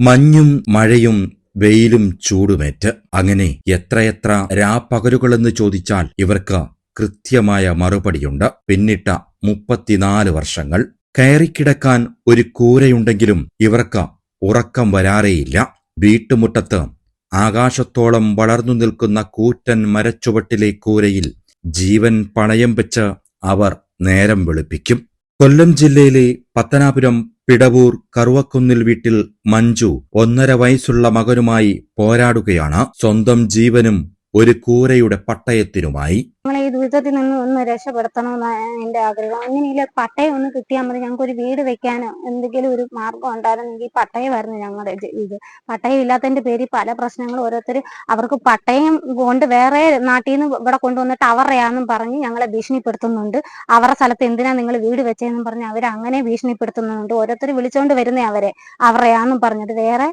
മഞ്ഞും മഴയും വെയിലും ചൂടുമേറ്റ് അങ്ങനെ എത്രയെത്ര രാപ്പകലുകളെന്ന് ചോദിച്ചാൽ ഇവർക്ക് കൃത്യമായ മറുപടിയുണ്ട്. പിന്നിട്ട മുപ്പത്തിനാല് വർഷങ്ങൾ. കയറിക്കിടക്കാൻ ഒരു കൂരയുണ്ടെങ്കിലും ഇവർക്ക് ഉറക്കം വരാറേയില്ല. വീട്ടുമുറ്റത്ത് ആകാശത്തോളം വളർന്നു നിൽക്കുന്ന കൂറ്റൻ മരച്ചുവട്ടിലെ കൂരയിൽ ജീവൻ പണയം വെച്ച് അവർ നേരം വെളുപ്പിക്കും. കൊല്ലം ജില്ലയിലെ പത്തനാപുരം പിടവൂർ കറുവക്കുന്നിൽ വീട്ടിൽ മഞ്ജു ഒന്നര വയസ്സുള്ള മകനുമായി പോരാടുകയാണ്. സ്വന്തം ജീവനും ഒരു കൂരയുടെ പട്ടയത്തിനുമായി നമ്മളെ ഈ ദുരിതത്തിൽ നിന്ന് ഒന്ന് രക്ഷപ്പെടുത്തണമെന്നാണ് എന്റെ ആഗ്രഹം. അങ്ങനെയില്ല പട്ടയം ഒന്ന് കിട്ടിയാൽ മതി. ഞങ്ങൾക്ക് ഒരു വീട് വെക്കാനോ എന്തെങ്കിലും ഒരു മാർഗം ഉണ്ടായിരുന്നെങ്കിൽ പട്ടയമായിരുന്നു ഞങ്ങളുടെ ഇത്. പട്ടയം ഇല്ലാത്തതിന്റെ പേരിൽ പല പ്രശ്നങ്ങളും ഓരോരുത്തർ അവർക്ക് പട്ടയം കൊണ്ട് വേറെ നാട്ടിൽ നിന്ന് ഇവിടെ കൊണ്ടുവന്നിട്ട് അവരുടെയാന്നും പറഞ്ഞ് ഞങ്ങളെ ഭീഷണിപ്പെടുത്തുന്നുണ്ട്. അവരുടെ സ്ഥലത്ത് എന്തിനാ നിങ്ങൾ വീട് വെച്ചതെന്നും പറഞ്ഞ് അവർ അങ്ങനെ ഭീഷണിപ്പെടുത്തുന്നുണ്ട്. ഓരോരുത്തർ വിളിച്ചോണ്ട് വരുന്നേ അവരെ അവരെയാന്നും പറഞ്ഞിട്ട് വേറെ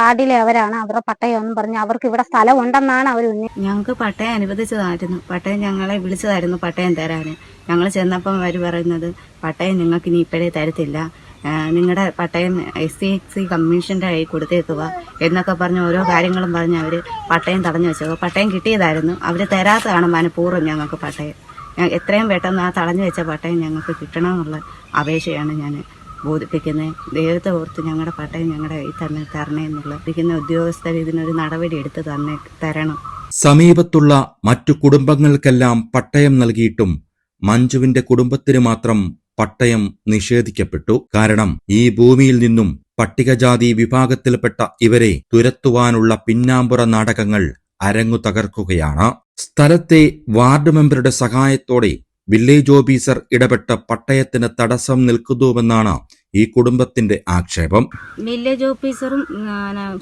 വാർഡിലെ അവരാണ് അവരുടെ പട്ടയം എന്നും പറഞ്ഞ് അവർക്ക് ഇവിടെ സ്ഥലം ഉണ്ടെന്നാണ് അവർ ഞങ്ങൾക്ക് പട്ടയം അനുവദിച്ചതായിരുന്നു. പട്ടയം ഞങ്ങളെ വിളിച്ചതായിരുന്നു പട്ടയം തരാൻ ഞങ്ങൾ ചെന്നപ്പം അവർ പറയുന്നത് പട്ടയം നിങ്ങൾക്ക് ഇനി ഇപ്പോഴേ തരത്തില്ല. നിങ്ങളുടെ പട്ടയം എസ് സി എക്സ് സി കമ്മീഷന്റെ കയ്യിൽ കൊടുത്തേക്കുക എന്നൊക്കെ പറഞ്ഞ് ഓരോ കാര്യങ്ങളും പറഞ്ഞ് അവർ പട്ടയം തടഞ്ഞു വെച്ചത് പട്ടയം കിട്ടിയതായിരുന്നു. അവർ തരാത്തതാണ് മനഃപൂർവം ഞങ്ങൾക്ക് പട്ടയം. എത്രയും പെട്ടെന്ന് ആ തടഞ്ഞു വെച്ച പട്ടയം ഞങ്ങൾക്ക് കിട്ടണമെന്നുള്ള അപേക്ഷയാണ് ഞാൻ ബോധിപ്പിക്കുന്നത് ദൈവത്തെ ഓർത്ത് ഞങ്ങളുടെ പട്ടയം ഞങ്ങളുടെ കയ്യിൽ തന്നെ തരണേ എന്നുള്ള ഇരിക്കുന്ന ഉദ്യോഗസ്ഥർ ഇതിനൊരു നടപടി എടുത്ത് തന്നെ തരണം. സമീപത്തുള്ള മറ്റു കുടുംബങ്ങൾക്കെല്ലാം പട്ടയം നൽകിയിട്ടും മഞ്ജുവിന്റെ കുടുംബത്തിന് മാത്രം പട്ടയം നിഷേധിക്കപ്പെട്ടു. കാരണം ഈ ഭൂമിയിൽ നിന്നും പട്ടികജാതി വിഭാഗത്തിൽപ്പെട്ട ഇവരെ തുരത്തുവാനുള്ള പിന്നാമ്പുറ നാടകങ്ങൾ അരങ്ങു തകർക്കുകയാണ്. സ്ഥലത്തെ വാർഡ് മെമ്പറുടെ സഹായത്തോടെ വില്ലേജ് ഓഫീസർ ഇടപെട്ട പട്ടയത്തിന് തടസ്സം നിൽക്കുന്നുവെന്നാണ് ഈ കുടുംബത്തിന്റെ ആക്ഷേപം. വില്ലേജ് ഓഫീസറും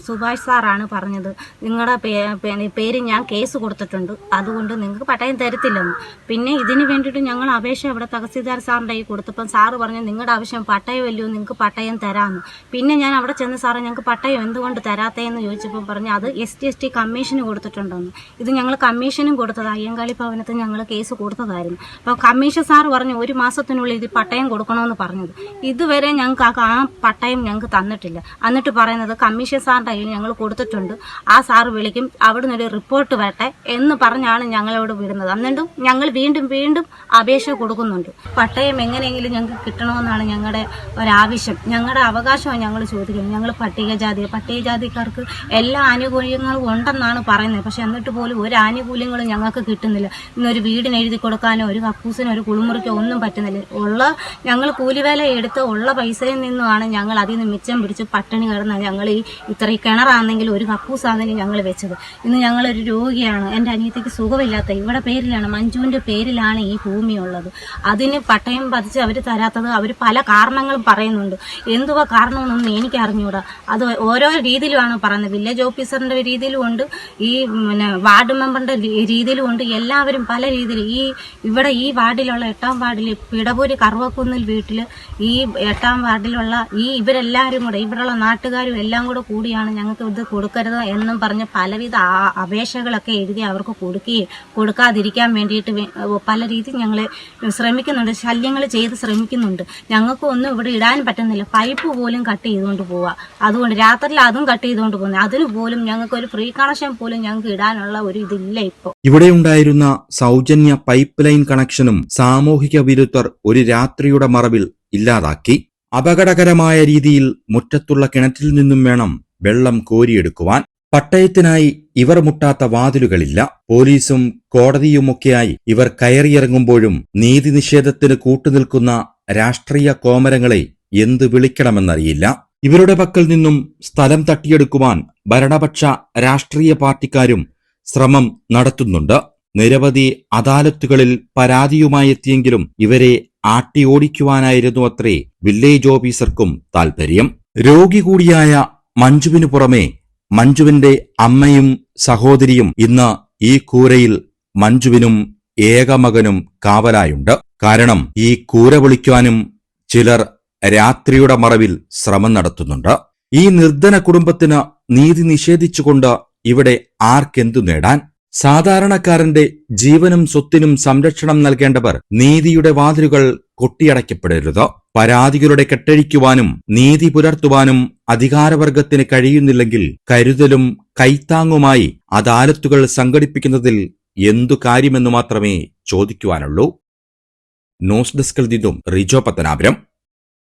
സുഭാഷ് സാറാണ് പറഞ്ഞത്. നിങ്ങളുടെ പേര് ഞാൻ കേസ് കൊടുത്തിട്ടുണ്ട്. അതുകൊണ്ട് നിങ്ങൾക്ക് പട്ടയം തരത്തില്ലെന്ന്. പിന്നെ ഇതിന് വേണ്ടിയിട്ട് ഞങ്ങൾ അപേക്ഷ ഇവിടെ തഹസീൽദാർ സാറിന്റെ കയ്യിൽ കൊടുത്തപ്പം സാറ് പറഞ്ഞു നിങ്ങളുടെ ആവശ്യം പട്ടയമല്ലയോ? നിങ്ങൾക്ക് പട്ടയം തരാമെന്ന് പിന്നെ ഞാൻ അവിടെ ചെന്ന് സാറേ ഞങ്ങൾക്ക് പട്ടയം എന്തുകൊണ്ട് തരാത്തേന്ന് ചോദിച്ചപ്പോൾ പറഞ്ഞു അത് എസ് ടി എസ് ടി കമ്മീഷന് കൊടുത്തിട്ടുണ്ടെന്ന്. ഇത് ഞങ്ങൾ കമ്മീഷനും കൊടുത്തത്. അയ്യങ്കാളി ഭവനത്തിൽ ഞങ്ങൾ കേസ് കൊടുത്തതായിരുന്നു. അപ്പോൾ കമ്മീഷൻ സാർ പറഞ്ഞു ഒരു മാസത്തിനുള്ളിൽ ഇത് പട്ടയം കൊടുക്കണമെന്ന് പറഞ്ഞത്. ഇതുവരെ ഞങ്ങൾക്ക് ആ പട്ടയം ഞങ്ങൾക്ക് തന്നിട്ടില്ല. എന്നിട്ട് പറയുന്നത് കമ്മീഷൻ സാറിന്റെ കയ്യിൽ ഞങ്ങൾ കൊടുത്തിട്ടുണ്ട്. ആ സാറ് വിളിക്കും അവിടെ ഒരു റിപ്പോർട്ട് വരട്ടെ എന്ന് പറഞ്ഞാണ് ഞങ്ങളോട് വിടുന്നത്. എന്നിട്ടും ഞങ്ങൾ വീണ്ടും വീണ്ടും അപേക്ഷ കൊടുക്കുന്നുണ്ട്. പട്ടയം എങ്ങനെയെങ്കിലും ഞങ്ങൾക്ക് കിട്ടണമെന്നാണ് ഞങ്ങളുടെ ഒരാവശ്യം. ഞങ്ങളുടെ അവകാശമാണ് ഞങ്ങൾ ചോദിക്കുന്നത്. ഞങ്ങൾ പട്ടികജാതി പട്ടികജാതിക്കാർക്ക് എല്ലാ ആനുകൂല്യങ്ങളും ഉണ്ടെന്നാണ് പറയുന്നത്. പക്ഷെ എന്നിട്ട് പോലും ഒരു ആനുകൂല്യങ്ങളും ഞങ്ങൾക്ക് കിട്ടുന്നില്ല. ഇന്നൊരു വീടിന് എഴുതി കൊടുക്കാനോ ഒരു കക്കൂസിനോ ഒരു കുളിമുറിക്കോ ഒന്നും പറ്റുന്നില്ല. ഉള്ള ഞങ്ങൾ കൂലിവേല എടുത്ത് ഉള്ള പൈസയിൽ നിന്നുമാണ് ഞങ്ങൾ അതിൽ നിന്ന് മിച്ചം പിടിച്ച് പട്ടിണി കിടന്ന ഞങ്ങൾ ഈ ഇത്ര കിണറാണെങ്കിൽ ഒരു കക്കൂസാണെങ്കിലും ഞങ്ങൾ വെച്ചത്. ഇന്ന് ഞങ്ങളൊരു രോഗിയാണ്. എന്റെ അനിയത്തേക്ക് സുഖമില്ലാത്ത ഇവിടെ പേരിലാണ് മഞ്ജുവിന്റെ പേരിലാണ് ഈ ഭൂമി ഉള്ളത് അതിന് പട്ടയം പതിച്ച് അവർ തരാത്തത് അവർ പല കാരണങ്ങളും പറയുന്നുണ്ട്. എന്തുവാ കാരണമെന്നൊന്നും എനിക്ക് അറിഞ്ഞൂടാ അത് ഓരോ രീതിയിലുമാണ് പറയുന്നത്. വില്ലേജ് ഓഫീസറിന്റെ രീതിയിലും ഉണ്ട് ഈ പിന്നെ വാർഡ് മെമ്പറിന്റെ രീതിയിലും ഉണ്ട്. എല്ലാവരും പല രീതിയിൽ ഈ ഇവിടെ ഈ വാർഡിലുള്ള എട്ടാം വാർഡിൽ പിടപൂരി കറുവക്കുന്നിൽ വീട്ടിൽ ഈ എട്ടാം വാർഡിലുള്ള ഈ ഇവരെല്ലാവരും കൂടെ ഇവിടെയുള്ള നാട്ടുകാരും എല്ലാം കൂടെ കൂടിയാണ് ഞങ്ങൾക്ക് ഇത് കൊടുക്കരുത് എന്നും പറഞ്ഞ് പലവിധ അപേക്ഷകളൊക്കെ എഴുതി അവർക്ക് കൊടുക്കുകയും കൊടുക്കാതിരിക്കാൻ വേണ്ടിയിട്ട് പല രീതിയിൽ ഞങ്ങൾ ശ്രമിക്കുന്നുണ്ട് ശല്യങ്ങൾ ചെയ്ത് ശ്രമിക്കുന്നുണ്ട്. ഞങ്ങൾക്ക് ഒന്നും ഇവിടെ ഇടാൻ പറ്റുന്നില്ല. പൈപ്പ് പോലും കട്ട് ചെയ്തുകൊണ്ട് പോവുക അതുകൊണ്ട് രാത്രിയിൽ അതും കട്ട് ചെയ്തുകൊണ്ട് പോകുന്നത്. അതിന് പോലും ഞങ്ങൾക്ക് ഒരു ഫ്രീ കണക്ഷൻ പോലും ഞങ്ങൾക്ക് ഇടാനുള്ള ഒരു ഇതില്ല ഇപ്പോൾ ഇവിടെ ഉണ്ടായിരുന്ന സൗജന്യ പൈപ്പ് ലൈൻ കണക്ഷനും സാമൂഹിക വിരുദ്ധർ ഒരു രാത്രിയുടെ മറവിൽ ഇല്ലാതാക്കി. അപകടകരമായ രീതിയിൽ മുറ്റത്തുള്ള കിണറ്റിൽ നിന്നും വേണം വെള്ളം കോരിയെടുക്കുവാൻ. പട്ടയത്തിനായി ഇവർ മുട്ടാത്ത വാതിലുകളില്ല. പോലീസും കോടതിയുമൊക്കെയായി ഇവർ കയറിയിറങ്ങുമ്പോഴും നീതി നിഷേധത്തിന് കൂട്ടുനിൽക്കുന്ന രാഷ്ട്രീയ കോമരങ്ങളെ എന്തു വിളിക്കണമെന്നറിയില്ല. ഇവരുടെ പക്കൽ നിന്നും സ്ഥലം തട്ടിയെടുക്കുവാൻ ഭരണപക്ഷ രാഷ്ട്രീയ പാർട്ടിക്കാരും ശ്രമം നടത്തുന്നുണ്ട്. നിരവധി അദാലത്തുകളിൽ പരാതിയുമായി എത്തിയെങ്കിലും ഇവരെ ആട്ടി ഓടിക്കുവാനായിരുന്നു അത്രേ വില്ലേജ് ഓഫീസർക്കും താൽപര്യം. രോഗി കൂടിയായ മഞ്ജുവിനു പുറമെ മഞ്ജുവിന്റെ അമ്മയും സഹോദരിയും ഇന്ന് ഈ കൂരയിൽ മഞ്ജുവിനും ഏകമകനും കാവലായുണ്ട്. കാരണം ഈ കൂര വിളിക്കുവാനും ചിലർ രാത്രിയുടെ മറവിൽ ശ്രമം നടത്തുന്നുണ്ട്. ഈ നിർധന കുടുംബത്തിന് നീതി നിഷേധിച്ചുകൊണ്ട് ഇവിടെ ആർക്കെന്തു നേടാൻ? സാധാരണക്കാരന്റെ ജീവനും സ്വത്തിനും സംരക്ഷണം നൽകേണ്ടവർ നീതിയുടെ വാതിലുകൾ കൊട്ടിയടയ്ക്കപ്പെടരുത്. പരാതികളുടെ കെട്ടഴിക്കുവാനും നീതി പുലർത്തുവാനും അധികാരവർഗത്തിന് കഴിയുന്നില്ലെങ്കിൽ കരുതലും കൈത്താങ്ങുമായി അദാലത്തുകൾ സംഘടിപ്പിക്കുന്നതിൽ എന്തു കാര്യമെന്നു മാത്രമേ ചോദിക്കുവാനുള്ളൂ. ന്യൂസ് ഡെസ്കിൽ നിന്നും റിജോ പത്തനാപുരം.